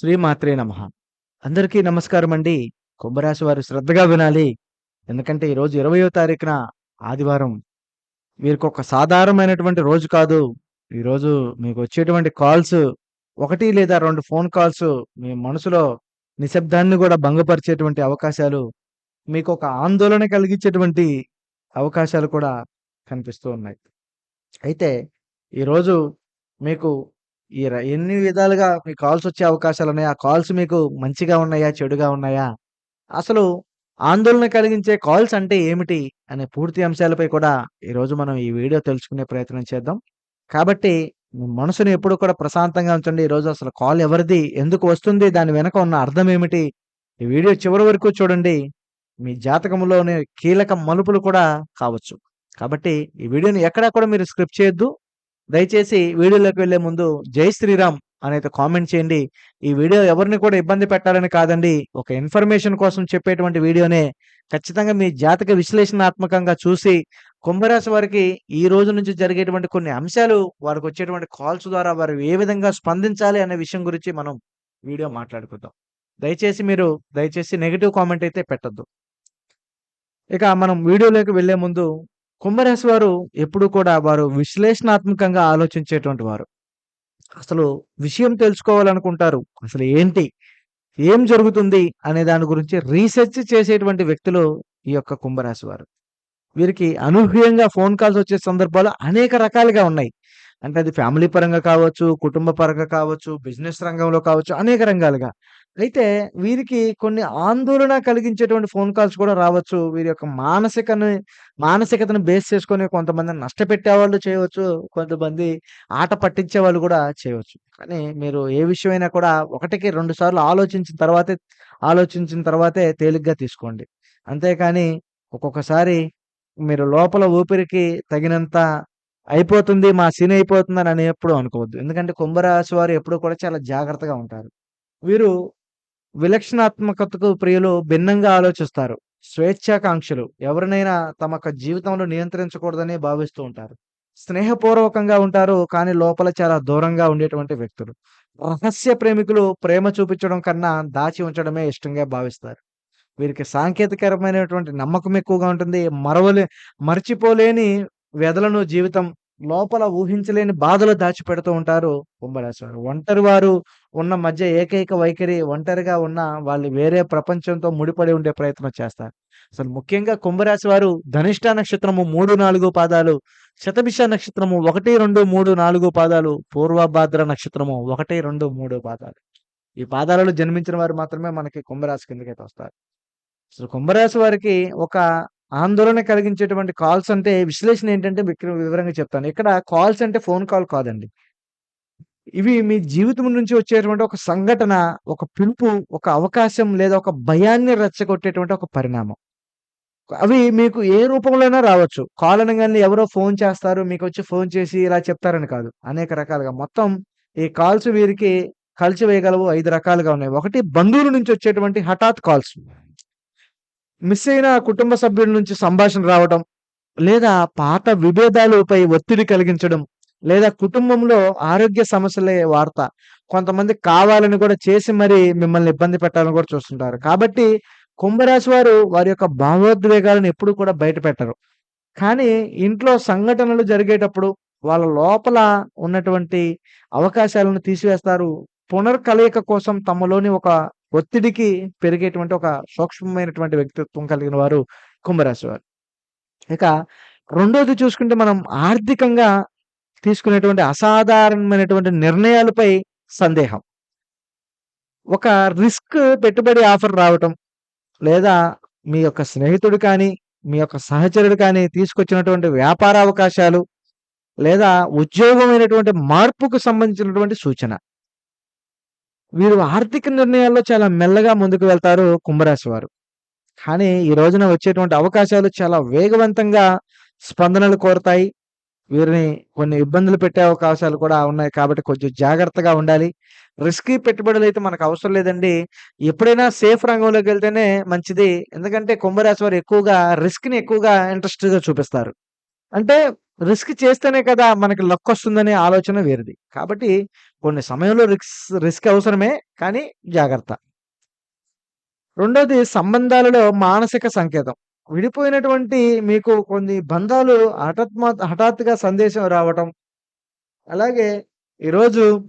శ్రీమాత్రే నమ. అందరికీ నమస్కారం అండి. కుంభరాశి వారు శ్రద్ధగా వినాలి. ఎందుకంటే ఈరోజు ఇరవయో తారీఖున ఆదివారం. వీరికి ఒక సాధారణమైనటువంటి రోజు కాదు. ఈరోజు మీకు వచ్చేటువంటి కాల్స్ ఒకటి లేదా రెండు ఫోన్ కాల్స్ మీ మనసులో నిశ్శబ్దాన్ని కూడా భంగపరిచేటువంటి అవకాశాలు మీకు ఒక ఆందోళన కలిగించేటువంటి అవకాశాలు కూడా కనిపిస్తూ ఉన్నాయి. అయితే ఈరోజు మీకు ఈ ర- ఎన్ని విధాలుగా మీ కాల్స్ వచ్చే అవకాశాలు ఉన్నాయి? ఆ కాల్స్ మీకు మంచిగా ఉన్నాయా? చెడుగా ఉన్నాయా? అసలు ఆందోళన కలిగించే కాల్స్ అంటే ఏమిటి? అనే పూర్తి అంశాలపై కూడా ఈరోజు మనం ఈ వీడియో తెలుసుకునే ప్రయత్నం చేద్దాం. కాబట్టి మీ మనసుని ఎప్పుడు కూడా ప్రశాంతంగా ఉంచండి. ఈరోజు అసలు కాల్ ఎవరిది? ఎందుకు వస్తుంది? దాని వెనక ఉన్న అర్థం ఏమిటి? ఈ వీడియో చివరి వరకు చూడండి. మీ జాతకంలోని కీలక మలుపులు కూడా కావచ్చు. కాబట్టి ఈ వీడియోని ఎక్కడా కూడా మీరు స్క్రిప్ట్ చేయొద్దు. దయచేసి వీడియోలోకి వెళ్ళే ముందు జై శ్రీరామ్ అనేది కామెంట్ చేయండి. ఈ వీడియో ఎవరిని కూడా ఇబ్బంది పెట్టాలని కాదండి. ఒక ఇన్ఫర్మేషన్ కోసం చెప్పేటువంటి వీడియోనే ఖచ్చితంగా మీ జాతక విశ్లేషణాత్మకంగా చూసి కుంభరాశి వారికి ఈ రోజు నుంచి జరిగేటువంటి కొన్ని అంశాలు వారికి వచ్చేటువంటి కాల్స్ ద్వారా వారు ఏ విధంగా స్పందించాలి అనే విషయం గురించి మనం వీడియో మాట్లాడుకుందాం. దయచేసి మీరు దయచేసి నెగిటివ్ కామెంట్ అయితే పెట్టద్దు. ఇక మనం వీడియోలోకి వెళ్ళే ముందు కుంభరాశి వారు ఎప్పుడు కూడా వారు విశ్లేషణాత్మకంగా ఆలోచించేటువంటి వారు. అసలు విషయం తెలుసుకోవాలనుకుంటారు. అసలు ఏంటి? ఏం జరుగుతుంది? అనే దాని గురించి రీసెర్చ్ చేసేటువంటి వ్యక్తులు ఈ యొక్క కుంభరాశి వారు. వీరికి అనూహ్యంగా ఫోన్ కాల్స్ వచ్చే సందర్భాలు అనేక రకాలుగా ఉన్నాయి. అంటే అది ఫ్యామిలీ పరంగా కావచ్చు కుటుంబ పరంగా కావచ్చు బిజినెస్ రంగంలో కావచ్చు అనేక రంగాలుగా. అయితే వీరికి కొన్ని ఆందోళన కలిగించేటువంటి ఫోన్ కాల్స్ కూడా రావచ్చు. వీరి యొక్క మానసికని మానసికతను బేస్ చేసుకొని కొంతమంది నష్టపెట్టే వాళ్ళు చేయవచ్చు. కొంతమంది ఆట పట్టించే వాళ్ళు కూడా చేయవచ్చు. కానీ మీరు ఏ విషయమైనా కూడా ఒకటికి రెండు సార్లు ఆలోచించిన తర్వాతే ఆలోచించిన తర్వాతే తేలిగ్గా తీసుకోండి. అంతేకాని ఒక్కొక్కసారి మీరు లోపల ఊపిరికి తగినంత అయిపోతుంది మా సీన్ అయిపోతుందని అని ఎప్పుడు అనుకోవద్దు. ఎందుకంటే కుంభరాశి వారు ఎప్పుడు కూడా చాలా జాగ్రత్తగా ఉంటారు. వీరు విలక్షణాత్మకతకు ప్రియులు భిన్నంగా ఆలోచిస్తారు. స్వేచ్ఛాకాంక్షలు ఎవరినైనా తమ జీవితంలో నియంత్రించకూడదని భావిస్తూ ఉంటారు. స్నేహపూర్వకంగా ఉంటారు కానీ లోపల చాలా దూరంగా ఉండేటువంటి వ్యక్తులు. రహస్య ప్రేమికులు ప్రేమ చూపించడం కన్నా దాచి ఉంచడమే ఇష్టంగా భావిస్తారు. వీరికి సాంకేతికరమైనటువంటి నమ్మకం ఎక్కువగా ఉంటుంది. మరవలే మర్చిపోలేని వ్యధలను జీవితం లోపల ఊహించలేని బాధలు దాచిపెడుతూ ఉంటారు కుంభరాశి వారు. ఒంటరి వారు ఉన్న మధ్య ఏకైక వైఖరి ఒంటరిగా ఉన్న వాళ్ళు వేరే ప్రపంచంతో ముడిపడి ఉండే ప్రయత్నం చేస్తారు. అసలు ముఖ్యంగా కుంభరాశి వారు ధనిష్ట నక్షత్రము మూడు నాలుగు పాదాలు శతభిష నక్షత్రము ఒకటి రెండు మూడు నాలుగు పాదాలు పూర్వభాద్ర నక్షత్రము ఒకటి రెండు మూడు పాదాలు. ఈ పాదాలలో జన్మించిన వారు మాత్రమే మనకి కుంభరాశి కిందకైతే వస్తారు. అసలు కుంభరాశి వారికి ఒక ఆందోళన కలిగించేటువంటి కాల్స్ అంటే విశ్లేషణ ఏంటంటే వివరంగా చెప్తాను. ఇక్కడ కాల్స్ అంటే ఫోన్ కాల్ కాదండి. ఇవి మీ జీవితం నుంచి వచ్చేటువంటి ఒక సంఘటన ఒక పిలుపు ఒక అవకాశం లేదా ఒక భయాన్ని రెచ్చగొట్టేటువంటి ఒక పరిణామం. అవి మీకు ఏ రూపంలోనైనా రావచ్చు. కాల్ అనగానే ఎవరో ఫోన్ చేస్తారు మీకు వచ్చి ఫోన్ చేసి ఇలా చెప్తారని కాదు. అనేక రకాలుగా. మొత్తం ఈ కాల్స్ వీరికి కలిసి వేయగలవు ఐదు రకాలుగా ఉన్నాయి. ఒకటి బంధువుల నుంచి వచ్చేటువంటి హఠాత్ కాల్స్. మిస్ అయిన కుటుంబ సభ్యుల నుంచి సంభాషణ రావడం లేదా పాత విభేదాలపై ఒత్తిడి కలిగించడం లేదా కుటుంబంలో ఆరోగ్య సమస్యలే వార్త. కొంతమంది కావాలని కూడా చేసి మరి మిమ్మల్ని ఇబ్బంది పెట్టాలని కూడా చూస్తుంటారు. కాబట్టి కుంభరాశి వారు వారి యొక్క భావోద్వేగాలను ఎప్పుడు కూడా బయట పెట్టరు కానీ ఇంట్లో సంఘటనలు జరిగేటప్పుడు వాళ్ళ లోపల ఉన్నటువంటి అవకాశాలను తీసివేస్తారు. పునర్కలయిక కోసం తమలోని ఒక ఒత్తిడికి పెరిగేటువంటి ఒక సూక్ష్మమైనటువంటి వ్యక్తిత్వం కలిగిన వారు కుంభరాశి వారు. ఇక రెండోది చూసుకుంటే మనం ఆర్థికంగా తీసుకునేటువంటి అసాధారణమైనటువంటి నిర్ణయాలపై సందేహం. ఒక రిస్క్ పెట్టుబడి ఆఫర్ రావటం లేదా మీ యొక్క స్నేహితుడు కానీ మీ యొక్క సహచరుడు కానీ తీసుకొచ్చినటువంటి వ్యాపార అవకాశాలు లేదా ఉద్యోగమైనటువంటి మార్పుకు సంబంధించినటువంటి సూచన. వీరు ఆర్థిక నిర్ణయాల్లో చాలా మెల్లగా ముందుకు వెళ్తారు కుంభరాశి వారు కానీ ఈ రోజున వచ్చేటువంటి అవకాశాలు చాలా వేగవంతంగా స్పందనలు కోరుతాయి. వీరిని కొన్ని ఇబ్బందులు పెట్టే అవకాశాలు కూడా ఉన్నాయి కాబట్టి కొంచెం జాగ్రత్తగా ఉండాలి. రిస్కీ పెట్టుబడులు అయితే మనకు అవసరం లేదండి. ఎప్పుడైనా సేఫ్ రంగంలోకి వెళ్తేనే మంచిది. ఎందుకంటే కుంభరాశి వారు ఎక్కువగా రిస్క్ని ఎక్కువగా ఇంట్రెస్ట్గా చూపిస్తారు. అంటే రిస్క్ చేస్తేనే కదా మనకి లక్ వస్తుందనే ఆలోచన వేరేది. కాబట్టి కొన్ని సమయంలో రిస్క్ రిస్క్ అవసరమే. కానీ జాగ్రత్త. రెండోది సంబంధాలలో మానసిక సంకేతం. విడిపోయినటువంటి మీకు కొన్ని బంధాలు హఠాత్మ హఠాత్తుగా సందేశం రావటం. అలాగే ఈరోజు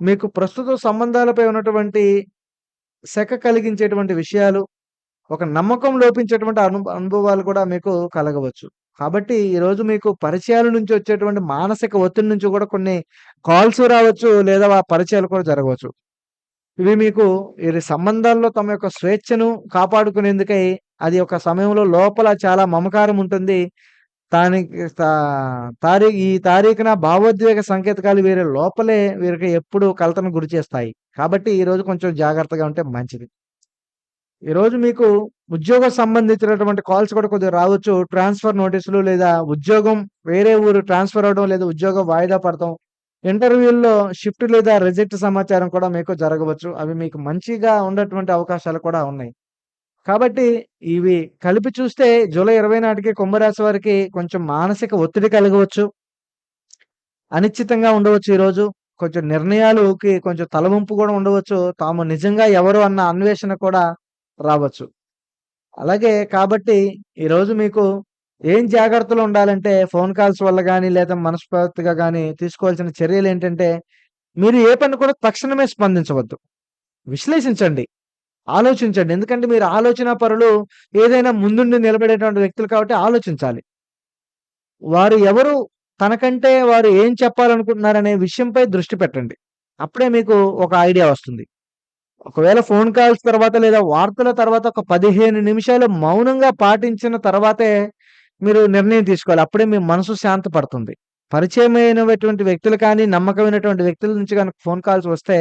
మీకు ప్రస్తుత సంబంధాలపై ఉన్నటువంటి శఖ కలిగించేటువంటి విషయాలు, ఒక నమ్మకం లోపించేటువంటి అను అనుభవాలు కూడా మీకు కలగవచ్చు. కాబట్టి ఈరోజు మీకు పరిచయాల నుంచి వచ్చేటువంటి మానసిక ఒత్తిడి నుంచి కూడా కొన్ని కాల్స్ రావచ్చు. లేదా ఆ పరిచయాలు కూడా జరగవచ్చు. ఇవి మీకు ఇది సంబంధాల్లో తమ యొక్క స్వేచ్ఛను కాపాడుకునేందుకై అది ఒక సమయంలో లోపల చాలా మమకారం ఉంటుంది. దానికి తా తారీ ఈ తారీఖున భావోద్వేగ సంకేతకాలు వీరి లోపలే వీరికి ఎప్పుడు కలతను గురిచేస్తాయి. కాబట్టి ఈరోజు కొంచెం జాగ్రత్తగా ఉంటే మంచిది. ఈరోజు మీకు ఉద్యోగ సంబంధించినటువంటి కాల్స్ కూడా కొద్దిగా రావచ్చు. ట్రాన్స్‌ఫర్ నోటీసులు లేదా ఉద్యోగం వేరే ఊరు ట్రాన్స్‌ఫర్ అవ్వడం లేదా ఉద్యోగం వాయిదా పడటం. ఇంటర్వ్యూల్లో షిఫ్ట్ లేదా రిజెక్ట్ సమాచారం కూడా మీకు జరగవచ్చు. అవి మీకు మంచిగా ఉన్నటువంటి అవకాశాలు కూడా ఉన్నాయి. కాబట్టి ఇవి కలిపి చూస్తే జూలై 20 నాటికి కుంభరాశి వారికి కొంచెం మానసిక ఒత్తిడి కలగవచ్చు. అనిశ్చితంగా ఉండవచ్చు ఈరోజు. కొంచెం నిర్ణయాలుకి కొంచెం తలవంపు కూడా ఉండవచ్చు. తాము నిజంగా ఎవరు అన్న అన్వేషణ కూడా రావచ్చు. అలాగే కాబట్టి ఈరోజు మీకు ఏం జాగ్రత్తలు ఉండాలంటే ఫోన్ కాల్స్ వల్ల కానీ లేదా మనస్ఫూర్తిగా కానీ తీసుకోవాల్సిన చర్యలు ఏంటంటే మీరు ఏ పని కూడా తక్షణమే స్పందించవద్దు. విశ్లేషించండి. ఆలోచించండి. ఎందుకంటే మీరు ఆలోచన పరులు ఏదైనా ముందుండి నిలబడేటువంటి వ్యక్తులు కాబట్టి ఆలోచించాలి. వారు ఎవరు? తనకంటే వారు ఏం చెప్పాలనుకుంటున్నారనే విషయంపై దృష్టి పెట్టండి. అప్పుడే మీకు ఒక ఐడియా వస్తుంది. ఒకవేళ ఫోన్ కాల్స్ తర్వాత లేదా వార్తల తర్వాత ఒక 15 నిమిషాలు మౌనంగా పాటించిన తర్వాతే మీరు నిర్ణయం తీసుకోవాలి. అప్పుడే మీ మనసు శాంతపడుతుంది పరిచయమైనటువంటి వ్యక్తులు కానీ, నమ్మకమైనటువంటి వ్యక్తుల నుంచి కనుక ఫోన్ కాల్స్ వస్తే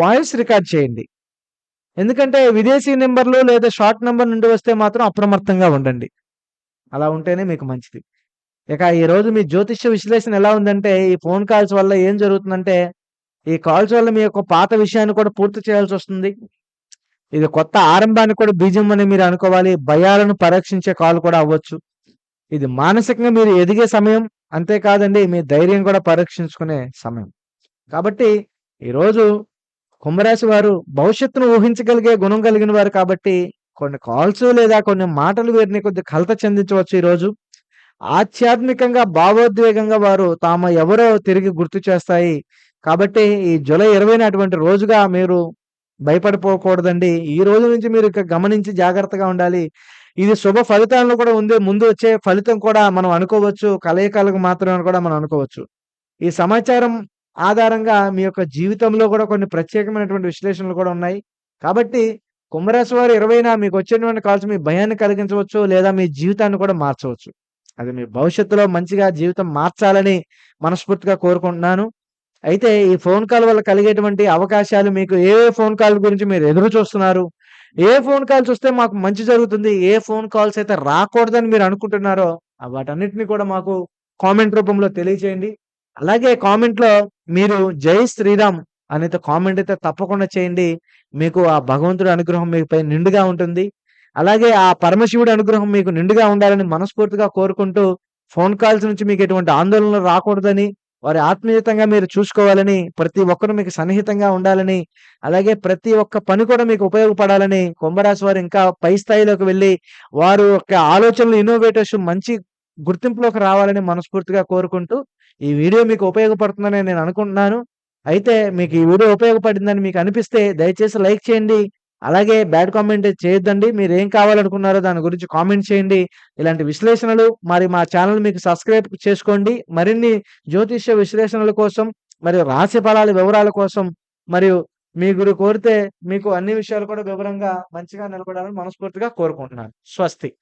వాయిస్ రికార్డ్ చేయండి. ఎందుకంటే విదేశీ నెంబర్లు లేదా షార్ట్ నెంబర్ నుండి వస్తే మాత్రం అప్రమత్తంగా ఉండండి. అలా ఉంటేనే మీకు మంచిది. ఇక ఈరోజు మీ జ్యోతిష్య విశ్లేషణ ఎలా ఉందంటే, ఈ ఫోన్ కాల్స్ వల్ల ఏం జరుగుతుందంటే, ఈ కాల్స్ వల్ల మీ యొక్క పాత విషయాన్ని కూడా పూర్తి చేయాల్సి వస్తుంది ఇది కొత్త ఆరంభానికి కూడా బీజం అని మీరు అనుకోవాలి. భయాలను పరీక్షించే కాల్ కూడా అవ్వచ్చు. ఇది మానసికంగా మీరు ఎదిగే సమయం. అంతేకాదండి మీ ధైర్యం కూడా పరీక్షించుకునే సమయం. కాబట్టి ఈరోజు కుంభరాశి వారు భవిష్యత్తును ఊహించగలిగే గుణం కలిగిన వారు కాబట్టి, కొన్ని కాల్స్ లేదా కొన్ని మాటలు వీరిని కొద్దిగా కలత చెందించవచ్చు ఈరోజు. ఆధ్యాత్మికంగా, భావోద్వేగంగా వారు తాము ఎవరో తిరిగి గుర్తు చేస్తాయి. కాబట్టి ఈ జూలై 20న అటువంటి రోజుగా మీరు భయపడిపోకూడదండి. ఈ రోజు నుంచి మీరు ఇక గమనించి జాగ్రత్తగా ఉండాలి. ఇది శుభ ఫలితాలను కూడా ఉంది. ముందు వచ్చే ఫలితం కూడా మనం అనుకోవచ్చు. కలయికలకు మాత్రమే అని కూడా మనం అనుకోవచ్చు. ఈ సమాచారం ఆధారంగా మీ యొక్క జీవితంలో కూడా కొన్ని ప్రత్యేకమైనటువంటి విశ్లేషణలు కూడా ఉన్నాయి. కాబట్టి కుంభరాశి వారు 20న మీకు వచ్చేటువంటి కాల్స్ మీ భయాన్ని కలిగించవచ్చు. లేదా మీ జీవితాన్ని కూడా మార్చవచ్చు. అది మీ భవిష్యత్తులో మంచిగా జీవితం మార్చాలని మనస్ఫూర్తిగా కోరుకుంటున్నాను. అయితే ఈ ఫోన్ కాల్ వల్ల కలిగేటువంటి అవకాశాలు మీకు ఏ ఫోన్ కాల్ గురించి మీరు ఎదురు చూస్తున్నారు? ఏ ఫోన్ కాల్స్ వస్తే మాకు మంచి జరుగుతుంది? ఏ ఫోన్ కాల్స్ అయితే రాకూడదని మీరు అనుకుంటున్నారో వాటన్నిటిని కూడా మాకు కామెంట్ రూపంలో తెలియచేయండి అలాగే కామెంట్‌లో మీరు జై శ్రీరామ్ అనేది కామెంట్ అయితే తప్పకుండా చేయండి. మీకు ఆ భగవంతుడి అనుగ్రహం మీపై నిండుగా ఉంటుంది. అలాగే ఆ పరమశివుడి అనుగ్రహం మీకు నిండుగా ఉండాలని మనస్ఫూర్తిగా కోరుకుంటూ, ఫోన్ కాల్స్ నుంచి మీకు ఎటువంటి ఆందోళనలు రాకూడదని, వారి ఆత్మీయతంగా మీరు చూసుకోవాలని, ప్రతి ఒక్కరు మీకు సన్నిహితంగా ఉండాలని, అలాగే ప్రతి ఒక్క పని కూడా మీకు ఉపయోగపడాలని, కుంభరాశి వారు ఇంకా పై స్థాయిలోకి వెళ్ళి వారు యొక్క ఆలోచనలు ఇన్నోవేటర్స్ మంచి గుర్తింపులోకి రావాలని మనస్ఫూర్తిగా కోరుకుంటూ, ఈ వీడియో మీకు ఉపయోగపడుతుందని నేను అనుకుంటున్నాను. అయితే మీకు ఈ వీడియో ఉపయోగపడిందని మీకు అనిపిస్తే దయచేసి లైక్ చేయండి. అలాగే బ్యాడ్ కామెంట్ చేయొద్దండి. మీరు ఏం కావాలనుకున్నారో దాని గురించి కామెంట్ చేయండి. ఇలాంటి విశ్లేషణలు మరి మా ఛానల్ మీకు సబ్స్క్రైబ్ చేసుకోండి. మరిన్ని జ్యోతిష్య విశ్లేషణల కోసం, మరియు రాశి ఫలాల వివరాల కోసం, మరియు మీరు కోరితే మీకు అన్ని విషయాలు కూడా వివరంగా మంచిగా నిలబడాలని మనస్ఫూర్తిగా కోరుకుంటున్నాను. స్వస్తి.